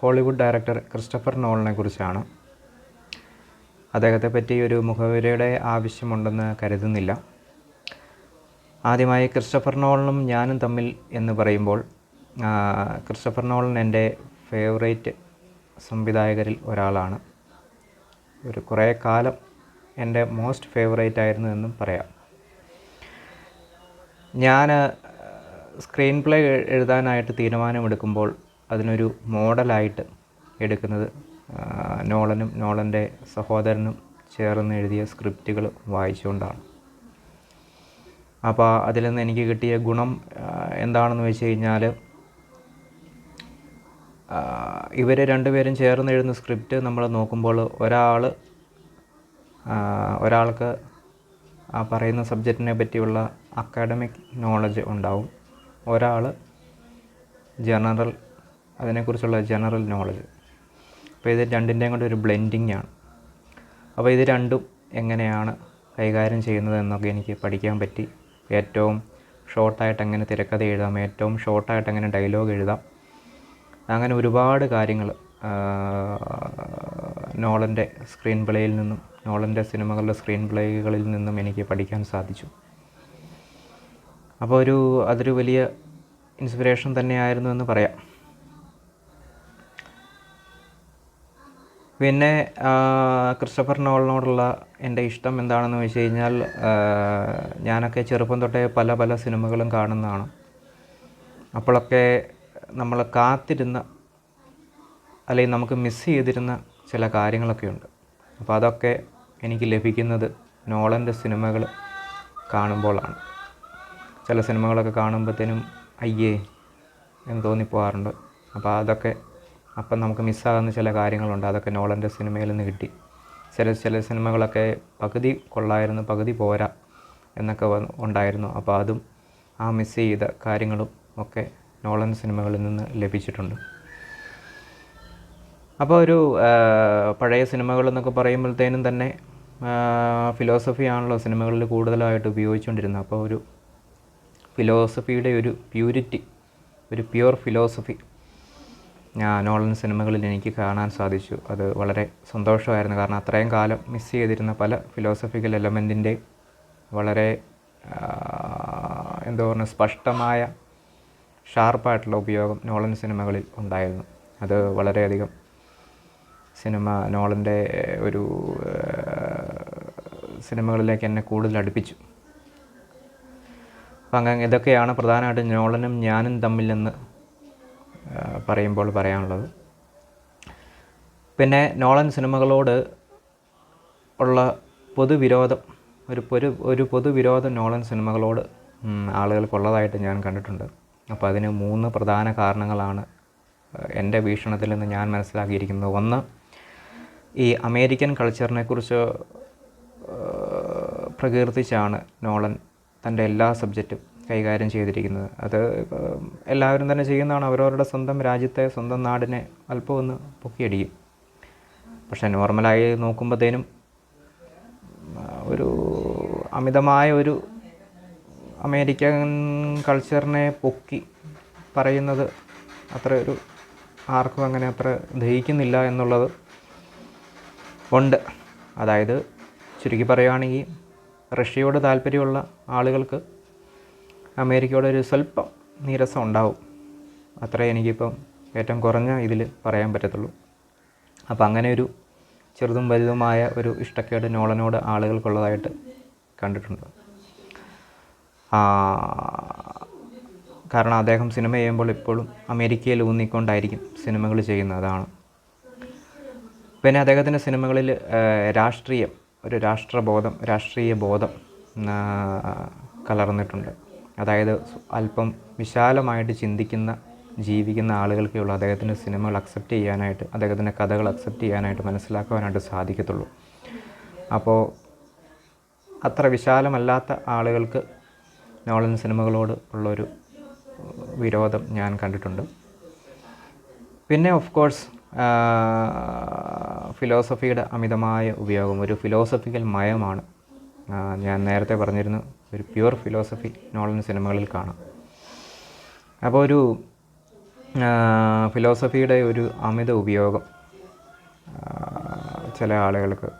Hollywood director Christopher നോളിനെ കുറിച്ചാണ്. അദ്ദേഹത്തെ പറ്റി ഒരു മുഖവരയുടെ ആവശ്യമുണ്ടെന്ന് കരുതുന്നില്ല. ആദ്യമായി ക്രിസ്റ്റഫർ നോളനും ഞാനും തമ്മിൽ എന്ന് പറയുമ്പോൾ ക്രിസ്റ്റഫർ നോളൻ എന്റെ ഫേവറേറ്റ് സംവിധായകരിൽ ഒരാളാണ്. ഒരു കുറേ കാലം എന്റെ മോസ്റ്റ് ഫേവറേറ്റ് ആയിരുന്നു എന്നും പറയാം. ഞാൻ സ്ക്രീൻ പ്ലേ എഴുതാനായിട്ട് തീരുമാനമെടുക്കുമ്പോൾ അതിനൊരു മോഡലായിട്ട് എടുക്കുന്നത് നോളനും നോളന്റെ സഹോദരനും ചേർന്ന് എഴുതിയ സ്ക്രിപ്റ്റുകൾ വായിച്ചുകൊണ്ടാണ്. അപ്പോൾ അതിൽ നിന്ന് എനിക്ക് കിട്ടിയ ഗുണം എന്താണെന്ന് വെച്ച് കഴിഞ്ഞാൽ ഇവർ രണ്ടുപേരും ചേർന്ന് എഴുതുന്ന സ്ക്രിപ്റ്റ് നമ്മൾ നോക്കുമ്പോൾ ഒരാൾ ഒരാൾക്ക് ആ പറയുന്ന സബ്ജക്റ്റിനെ പറ്റിയുള്ള അക്കാഡമിക് നോളജ് ഉണ്ടാവും. ഒരാൾ ജനറൽ അതിനെക്കുറിച്ചുള്ള ജനറൽ നോളജ് അപ്പോൾ ഇത് രണ്ടിന്റെയും കൂടെ ഒരു ബ്ലെൻഡിങ് ആണ്. അപ്പോൾ ഇത് രണ്ടും എങ്ങനെയാണ് കൈകാര്യം ചെയ്യുന്നത് എന്നൊക്കെ എനിക്ക് പഠിക്കാൻ പറ്റി. ഏറ്റവും ഷോർട്ടായിട്ട് എങ്ങനെ തിരക്കഥ എഴുതാം ഏറ്റവും ഷോർട്ടായിട്ട് എങ്ങനെ ഡയലോഗ് എഴുതാം. അങ്ങനെ ഒരുപാട് കാര്യങ്ങൾ നോളന്റെ സ്ക്രീൻ പ്ലേയിൽ നിന്നും നോളന്റെ സിനിമകളുടെ സ്ക്രീൻ പ്ലേകളിൽ നിന്നും എനിക്ക് പഠിക്കാൻ സാധിച്ചു. അപ്പോൾ ഒരു അതൊരു വലിയ ഇൻസ്പിറേഷൻ തന്നെയായിരുന്നു എന്ന് പറയാം. പിന്നെ ക്രിസ്റ്റഫർ നോളിനോടുള്ള എന്റെ ഇഷ്ടം എന്താണെന്ന് വെച്ച് കഴിഞ്ഞാൽ ഞാനൊക്കെ ചെറുപ്പം തൊട്ടേ പല പല സിനിമകളും കാണുന്നതാണ്. അപ്പോഴൊക്കെ നമ്മൾ കാത്തിരുന്ന അല്ലെങ്കിൽ നമുക്ക് മിസ് ചെയ്തിരുന്ന ചില കാര്യങ്ങളൊക്കെ ഉണ്ട്. അപ്പോൾ അതൊക്കെ എനിക്ക് ലഭിക്കുന്നത് നോളന്റെ സിനിമകൾ കാണുമ്പോഴാണ്. ചില സിനിമകളൊക്കെ കാണുമ്പോഴത്തേനും അയ്യേ എന്ന് തോന്നിപ്പോകാറുണ്ട് അപ്പോൾ അതൊക്കെ അപ്പം നമുക്ക് മിസ്സാകുന്ന ചില കാര്യങ്ങളുണ്ട്. അതൊക്കെ നോളന്റെ സിനിമയിൽ നിന്ന് കിട്ടി. ചില ചില സിനിമകളൊക്കെ പകുതി കൊള്ളായിരുന്നു പകുതി പോരാ എന്നൊക്കെ ഉണ്ടായിരുന്നു. അപ്പോൾ അതും ആ മിസ് ചെയ്ത കാര്യങ്ങളും ഒക്കെ നോളൻ സിനിമകളിൽ നിന്ന് ലഭിച്ചിട്ടുണ്ട്. അപ്പോൾ ഒരു പഴയ സിനിമകളെന്നൊക്കെ പറയുമ്പോഴത്തേനും തന്നെ ഫിലോസഫിയാണല്ലോ സിനിമകളിൽ കൂടുതലായിട്ട് ഉപയോഗിച്ചുകൊണ്ടിരുന്നത്. അപ്പോൾ ഒരു ഫിലോസഫിയുടെ ഒരു പ്യൂരിറ്റി ഒരു പ്യുവർ ഫിലോസഫി നോളൻ സിനിമകളിൽ എനിക്ക് കാണാൻ സാധിച്ചു. അത് വളരെ സന്തോഷമായിരുന്നു. കാരണം അത്രയും കാലം മിസ് ചെയ്തിരുന്ന പല ഫിലോസഫിക്കൽ എലമെന്റിന്റെ വളരെ എന്തോ പറയുക സ്പഷ്ടമായ ഷാർപ്പായിട്ടുള്ള ഉപയോഗം നോളൻ സിനിമകളിൽ ഉണ്ടായിരുന്നു. അത് വളരെയധികം സിനിമ നോളന്റെ ഒരു സിനിമകളിലേക്ക് എന്നെ കൂടുതൽ അടുപ്പിച്ചു. അപ്പം അങ്ങനെ ഇതൊക്കെയാണ് പ്രധാനമായിട്ടും നോളനും ഞാനും തമ്മിൽ നിന്ന് പറയുമ്പോൾ പറയാനുള്ളത്. പിന്നെ നോളൻ സിനിമകളോട് ഉള്ള പൊതുവിരോധം ഒരു പൊരു ഒരു പൊതുവിരോധം നോളൻ സിനിമകളോട് ആളുകൾക്കുള്ളതായിട്ട് ഞാൻ കണ്ടിട്ടുണ്ട്. അപ്പോൾ അതിന് മൂന്ന് പ്രധാന കാരണങ്ങളാണ് എന്റെ വീക്ഷണത്തിൽ നിന്ന് ഞാൻ മനസ്സിലാക്കിയിരിക്കുന്നത്. ഒന്ന് ഈ അമേരിക്കൻ കൾച്ചറിനെ കുറിച്ച് പ്രകീർത്തിച്ചാണ് നോളൻ തന്റെ എല്ലാ സബ്ജക്റ്റും കൈകാര്യം ചെയ്തിരിക്കുന്നത്. അത് എല്ലാവരും തന്നെ ചെയ്യുന്നതാണ് അവരവരുടെ സ്വന്തം രാജ്യത്തെ സ്വന്തം നാടിനെ അല്പം ഒന്ന് പൊക്കിയടിക്കും. പക്ഷേ നോർമലായി നോക്കുമ്പോഴത്തേനും ഒരു അമിതമായ ഒരു അമേരിക്കൻ കൾച്ചറിനെ പൊക്കി പറയുന്നത് അത്ര ഒരു ആർക്കും അങ്ങനെ അത്ര ദഹിക്കുന്നില്ല എന്നുള്ളത് ഉണ്ട്. അതായത് ചുരുക്കി പറയുകയാണെങ്കിൽ റഷ്യയോട് താല്പര്യമുള്ള ആളുകൾക്ക് അമേരിക്കയോട് ഒരു സ്വല്പം നീരസം ഉണ്ടാവും. അത്രേ എനിക്കിപ്പം ഏറ്റവും കുറഞ്ഞ ഇതിൽ പറയാൻ പറ്റത്തുള്ളൂ. അപ്പം അങ്ങനെ ഒരു ചെറുതും വലുതുമായ ഒരു ഇഷ്ടക്കേട് നോളനോട് ആളുകൾക്കുള്ളതായിട്ട് കണ്ടിട്ടുണ്ട്. കാരണം അദ്ദേഹം സിനിമ ചെയ്യുമ്പോൾ ഇപ്പോഴും അമേരിക്കയിൽ ഊന്നിക്കൊണ്ടായിരിക്കും സിനിമകൾ ചെയ്യുന്നത് അതാണ്. പിന്നെ അദ്ദേഹത്തിന്റെ സിനിമകളിൽ രാഷ്ട്രീയം ഒരു രാഷ്ട്രബോധം രാഷ്ട്രീയ ബോധം കലർന്നിട്ടുണ്ട്. അതായത് അല്പം വിശാലമായിട്ട് ചിന്തിക്കുന്ന ജീവിക്കുന്ന ആളുകൾക്കേ ഉള്ളൂ അദ്ദേഹത്തിന്റെ സിനിമകൾ അക്സെപ്റ്റ് ചെയ്യാനായിട്ട് അദ്ദേഹത്തിന്റെ കഥകൾ അക്സെപ്റ്റ് ചെയ്യാനായിട്ട് മനസ്സിലാക്കുവാനായിട്ട് സാധിക്കത്തുള്ളൂ. അപ്പോൾ അത്ര വിശാലമല്ലാത്ത ആളുകൾക്ക് നോളൻ സിനിമകളോട് ഉള്ളൊരു വിരോധം ഞാൻ കണ്ടിട്ടുണ്ട്. പിന്നെ ഓഫ് കോഴ്സ് ഫിലോസഫിയുടെ അമിതമായ ഉപയോഗം ഒരു ഫിലോസഫിക്കൽ മയമാണ്. ഞാൻ നേരത്തെ പറഞ്ഞിരുന്നു ഒരു പ്യുവർ ഫിലോസഫി നോളൻ സിനിമകളിൽ കാണാം. അപ്പോൾ ഒരു ഫിലോസഫിയുടെ ഒരു അമിത ഉപയോഗം ചില ആളുകൾക്ക്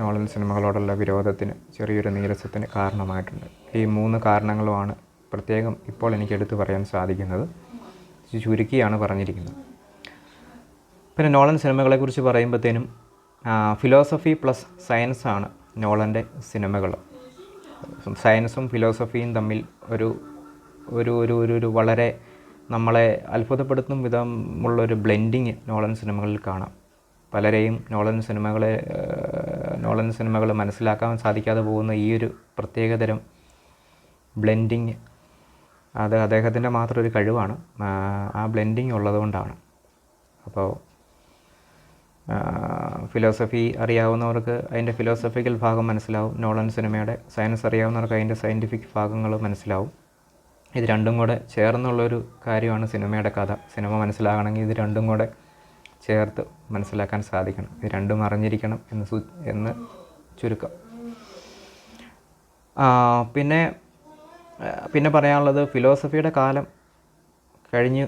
നോളൻ സിനിമകളോടുള്ള വിരോധത്തിന് ചെറിയൊരു നീരസത്തിന് കാരണമായിട്ടുണ്ട്. ഈ മൂന്ന് കാരണങ്ങളുമാണ് പ്രത്യേകം ഇപ്പോൾ എനിക്ക് എടുത്തു പറയാൻ സാധിക്കുന്നത്. ചുരുക്കിയാണ് പറഞ്ഞിരിക്കുന്നത്. പിന്നെ നോളൻ സിനിമകളെക്കുറിച്ച് പറയുമ്പോഴത്തേനും ഫിലോസഫി പ്ലസ് സയൻസാണ് നോളന്റെ സിനിമകൾ. സയൻസും ഫിലോസഫിയും തമ്മിൽ ഒരു ഒരു ഒരു ഒരു ഒരു വളരെ നമ്മളെ അത്ഭുതപ്പെടുത്തും വിധമുള്ളൊരു ബ്ലെൻഡിങ് നോളൻ സിനിമകളിൽ കാണാം. പലരെയും നോളൻ സിനിമകളെ നോളൻ സിനിമകൾ മനസ്സിലാക്കാൻ സാധിക്കാതെ പോകുന്ന ഈ ഒരു പ്രത്യേകതരം ബ്ലെൻഡിങ് അത് അദ്ദേഹത്തിന്റെ മാത്രം ഒരു കഴിവാണ്. ആ ബ്ലെൻഡിങ് ഉള്ളതുകൊണ്ടാണ്. അപ്പോൾ ഫിലോസഫി അറിയാവുന്നവർക്ക് അതിന്റെ ഫിലോസഫിക്കൽ ഭാഗം മനസ്സിലാവും. നോളൻ സിനിമയുടെ സയൻസ് അറിയാവുന്നവർക്ക് അതിന്റെ സയന്റിഫിക് ഭാഗങ്ങൾ മനസ്സിലാവും. ഇത് രണ്ടും കൂടെ ചേർന്നുള്ളൊരു കാര്യമാണ് സിനിമയുടെ കഥ. സിനിമ മനസ്സിലാകണമെങ്കിൽ ഇത് രണ്ടും കൂടെ ചേർത്ത് മനസ്സിലാക്കാൻ സാധിക്കണം. ഇത് രണ്ടും അറിഞ്ഞിരിക്കണം എന്ന് സു എന്ന് ചുരുക്കം. പിന്നെ പിന്നെ പറയാനുള്ളത് ഫിലോസഫിയുടെ കാലം കഴിഞ്ഞ്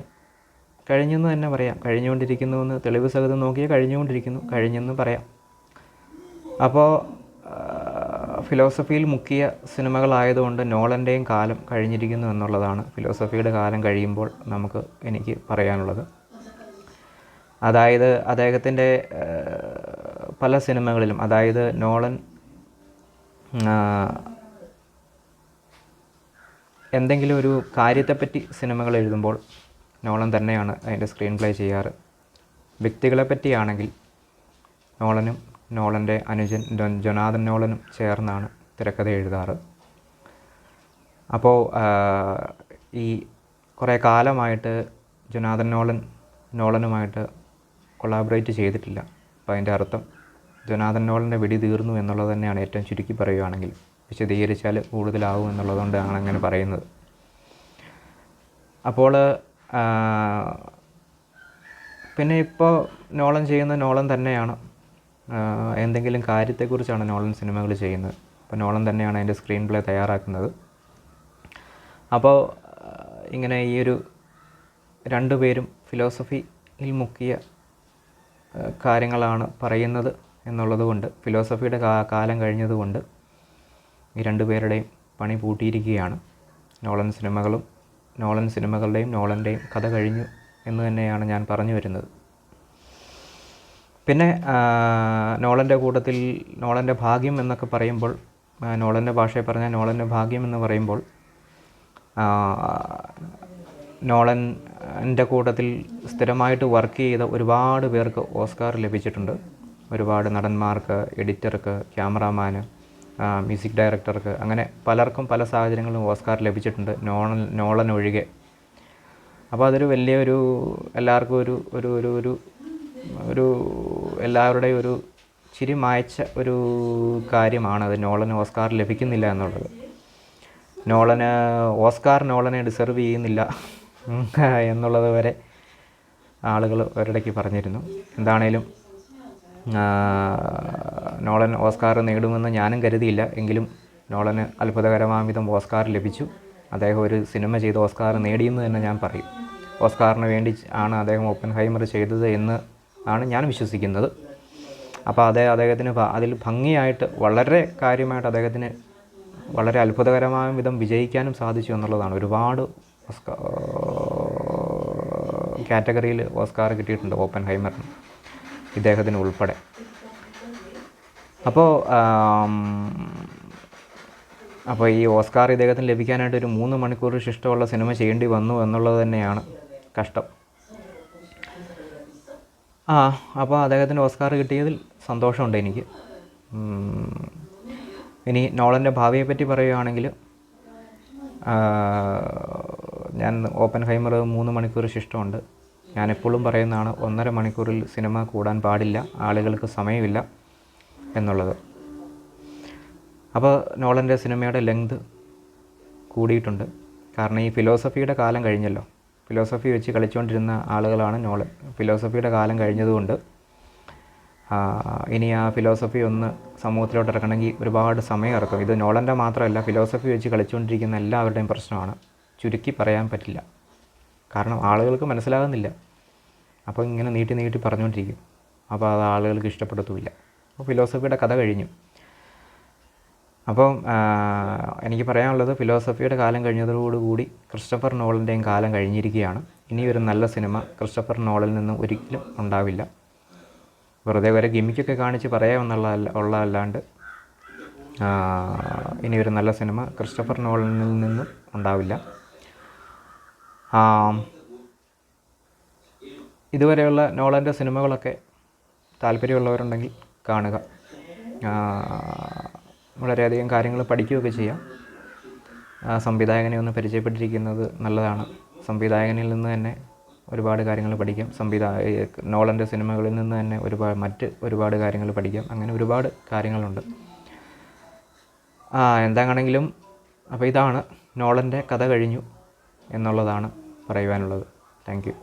കഴിഞ്ഞെന്ന് തന്നെ പറയാം. കഴിഞ്ഞുകൊണ്ടിരിക്കുന്നു എന്ന് തെളിവ് സഹിതം നോക്കിയാൽ കഴിഞ്ഞുകൊണ്ടിരിക്കുന്നു. കഴിഞ്ഞെന്ന് പറയാം. അപ്പോൾ ഫിലോസഫിയിൽ മുക്കിയ സിനിമകളായതുകൊണ്ട് നോളന്റെയും കാലം കഴിഞ്ഞിരിക്കുന്നു എന്നുള്ളതാണ് ഫിലോസഫിയുടെ കാലം കഴിയുമ്പോൾ നമുക്ക് എനിക്ക് പറയാനുള്ളത്. അതായത് അദ്ദേഹത്തിന്റെ പല സിനിമകളിലും അതായത് നോളൻ എന്തെങ്കിലും ഒരു കാര്യത്തെപ്പറ്റി സിനിമകൾ എഴുതുമ്പോൾ നോളൻ തന്നെയാണ് അതിന്റെ സ്ക്രീൻ പ്ലേ ചെയ്യാറ്. വ്യക്തികളെ പറ്റിയാണെങ്കിൽ നോളനും നോളന്റെ അനുജൻ ജൊനാഥൻ നോളനും ചേർന്നാണ് തിരക്കഥ എഴുതാറ്. അപ്പോൾ ഈ കുറേ കാലമായിട്ട് ജൊനാഥൻ നോളൻ നോളനുമായിട്ട് കൊളാബറേറ്റ് ചെയ്തിട്ടില്ല. അപ്പോൾ അതിന്റെ അർത്ഥം ജൊനാഥൻ നോളന്റെ വെടി തീർന്നു എന്നുള്ളത് തന്നെയാണ് ഏറ്റവും ചുരുക്കി പറയുകയാണെങ്കിൽ വിശദീകരിച്ചാൽ കൂടുതലാവും എന്നുള്ളതുകൊണ്ടാണ് അങ്ങനെ പറയുന്നത്. അപ്പോൾ പിന്നെ ഇപ്പോൾ നോളൻ ചെയ്യുന്ന നോളൻ തന്നെയാണ്. എന്തെങ്കിലും കാര്യത്തെക്കുറിച്ചാണ് നോളൻ സിനിമകൾ ചെയ്യുന്നത്. അപ്പോൾ നോളൻ തന്നെയാണ് അതിന്റെ സ്ക്രീൻ പ്ലേ തയ്യാറാക്കുന്നത്. അപ്പോൾ ഇങ്ങനെ ഈ ഒരു രണ്ടുപേരും ഫിലോസഫിയിൽ മുക്കിയ കാര്യങ്ങളാണ് പറയുന്നത് എന്നുള്ളതുകൊണ്ട് ഫിലോസഫിയുടെ കാലം കഴിഞ്ഞതുകൊണ്ട് ഈ രണ്ടുപേരുടെയും പണി പൂട്ടിയിരിക്കുകയാണ്. നോളൻ സിനിമകളും നോളൻ സിനിമകളുടെയും നോളന്റെയും കഥ കഴിഞ്ഞു എന്ന് തന്നെയാണ് ഞാൻ പറഞ്ഞു വരുന്നത്. പിന്നെ നോളന്റെ കൂട്ടത്തിൽ നോളന്റെ ഭാഗ്യം എന്നൊക്കെ പറയുമ്പോൾ നോളന്റെ ഭാഷയെ പറഞ്ഞാൽ നോളന്റെ ഭാഗ്യം എന്ന് പറയുമ്പോൾ നോളന്റെ കൂട്ടത്തിൽ സ്ഥിരമായിട്ട് വർക്ക് ചെയ്ത ഒരുപാട് പേർക്ക് ഓസ്കാർ ലഭിച്ചിട്ടുണ്ട്. ഒരുപാട് നടന്മാർക്ക് എഡിറ്റർക്ക് ക്യാമറാമാന് മ്യൂസിക് ഡയറക്ടർക്ക് അങ്ങനെ പലർക്കും പല സാഹചര്യങ്ങളിലും ഓസ്കാർ ലഭിച്ചിട്ടുണ്ട്. നോളൻ നോളൻ ഒഴികെ. അപ്പോൾ അതൊരു വലിയൊരു എല്ലാവർക്കും ഒരു ഒരു ഒരു ഒരു ഒരു എല്ലാവരുടെയും ഒരു ചിരി മായച്ച ഒരു കാര്യമാണ് അത് നോളന് ഓസ്കാർ ലഭിക്കുന്നില്ല എന്നുള്ളത്. നോളന് ഓസ്കാർ നോളനെ ഡിസർവ് ചെയ്യുന്നില്ല എന്നുള്ളത് വരെ ആളുകൾ ഒരിടയ്ക്ക് പറഞ്ഞിരുന്നു. എന്താണേലും നോളൻ ഓസ്കാർ നേടുമെന്ന് ഞാനും കരുതിയില്ല. എങ്കിലും നോളന് അത്ഭുതകരമായ വിധം ഓസ്കാർ ലഭിച്ചു. അദ്ദേഹം ഒരു സിനിമ ചെയ്ത് ഓസ്കാർ നേടിയെന്ന് തന്നെ ഞാൻ പറയും. ഓസ്കാറിന് വേണ്ടി ആണ് അദ്ദേഹം ഓപ്പൻ ഹൈമർ ചെയ്തത് എന്ന് ആണ് ഞാൻ വിശ്വസിക്കുന്നത്. അപ്പോൾ അതേ അദ്ദേഹത്തിന് അതിൽ ഭംഗിയായിട്ട് വളരെ കാര്യമായിട്ട് അദ്ദേഹത്തിന് വളരെ അത്ഭുതകരമായ വിധം വിജയിക്കാനും സാധിച്ചു എന്നുള്ളതാണ്. ഒരുപാട് ഓസ്കാർ കാറ്റഗറിയിൽ ഓസ്കാർ കിട്ടിയിട്ടുണ്ട് ഓപ്പൻ ഹൈമറിന് ഇദ്ദേഹത്തിന് ഉൾപ്പെടെ. അപ്പോൾ അപ്പോൾ ഈ ഓസ്കാർ ഇദ്ദേഹത്തിന് ലഭിക്കാനായിട്ട് ഒരു മൂന്ന് മണിക്കൂർ ശിഷ്ടമുള്ള സിനിമ ചെയ്യേണ്ടി വന്നു എന്നുള്ളത് തന്നെയാണ് കഷ്ടം. ആ അപ്പോൾ അദ്ദേഹത്തിന് ഓസ്കാർ കിട്ടിയതിൽ സന്തോഷമുണ്ട് എനിക്ക്. ഇനി നോളന്റെ ഭാവിയെപ്പറ്റി പറയുകയാണെങ്കിൽ ഞാൻ ഓപ്പൻ ഹൈമർ മൂന്ന് മണിക്കൂർ ശിഷ്ടമുണ്ട്. ഞാൻ എപ്പോഴും പറയുന്നതാണ് ഒന്നര മണിക്കൂറിൽ സിനിമ കൂടാൻ പാടില്ല ആളുകൾക്ക് സമയമില്ല എന്നുള്ളത്. അപ്പോൾ നോളന്റെ സിനിമയുടെ ലെങ്ത് കൂടിയിട്ടുണ്ട്. കാരണം ഈ ഫിലോസഫിയുടെ കാലം കഴിഞ്ഞല്ലോ. ഫിലോസഫി വെച്ച് കളിച്ചുകൊണ്ടിരുന്ന ആളുകളാണ് നോളൻ. ഫിലോസഫിയുടെ കാലം കഴിഞ്ഞതുകൊണ്ട് ഇനി ആ ഫിലോസഫി ഒന്ന് സമൂഹത്തിലോട്ട് ഇറക്കണമെങ്കിൽ ഒരുപാട് സമയം ഇറക്കും. ഇത് നോളന്റെ മാത്രമല്ല ഫിലോസഫി വെച്ച് കളിച്ചുകൊണ്ടിരിക്കുന്ന എല്ലാവരുടെയും പ്രശ്നമാണ്. ചുരുക്കി പറയാൻ പറ്റില്ല. കാരണം ആളുകൾക്ക് മനസ്സിലാകുന്നില്ല. അപ്പോൾ ഇങ്ങനെ നീട്ടി നീട്ടി പറഞ്ഞുകൊണ്ടിരിക്കും. അപ്പോൾ അത് ആളുകൾക്ക് ഇഷ്ടപ്പെടത്തുമില്ല. അപ്പോൾ ഫിലോസഫിയുടെ കഥ കഴിഞ്ഞു. അപ്പം എനിക്ക് പറയാനുള്ളത് ഫിലോസഫിയുടെ കാലം കഴിഞ്ഞതോടുകൂടി ക്രിസ്റ്റഫർ നോളന്റെയും കാലം കഴിഞ്ഞിരിക്കുകയാണ്. ഇനി ഒരു നല്ല സിനിമ ക്രിസ്റ്റഫർ നോളിൽ നിന്നും ഒരിക്കലും ഉണ്ടാവില്ല. വെറുതെ വരെ ഗിമിക്കൊക്കെ കാണിച്ച് പറയാമെന്നുള്ള ഉള്ളതല്ലാണ്ട് ഇനി ഒരു നല്ല സിനിമ ക്രിസ്റ്റഫർ നോളനിൽ നിന്നും ഉണ്ടാവില്ല. ഇതുവരെയുള്ള നോളന്റെ സിനിമകളൊക്കെ താല്പര്യമുള്ളവരുണ്ടെങ്കിൽ കാണുക. വളരെയധികം കാര്യങ്ങൾ പഠിക്കുകയൊക്കെ ചെയ്യാം. സംവിധായകനെ ഒന്ന് പരിചയപ്പെട്ടിരിക്കുന്നത് നല്ലതാണ്. സംവിധായകനിൽ നിന്ന് തന്നെ ഒരുപാട് കാര്യങ്ങൾ പഠിക്കാം. സംവിധായ നോളന്റെ സിനിമകളിൽ നിന്ന് തന്നെ ഒരുപാട് മറ്റ് ഒരുപാട് കാര്യങ്ങൾ പഠിക്കാം. അങ്ങനെ ഒരുപാട് കാര്യങ്ങളുണ്ട്. എന്താണെങ്കിലും അപ്പോൾ ഇതാണ് നോളന്റെ കഥ കഴിഞ്ഞു എന്നുള്ളതാണ് പറയുവാനുള്ളത്. Thank you.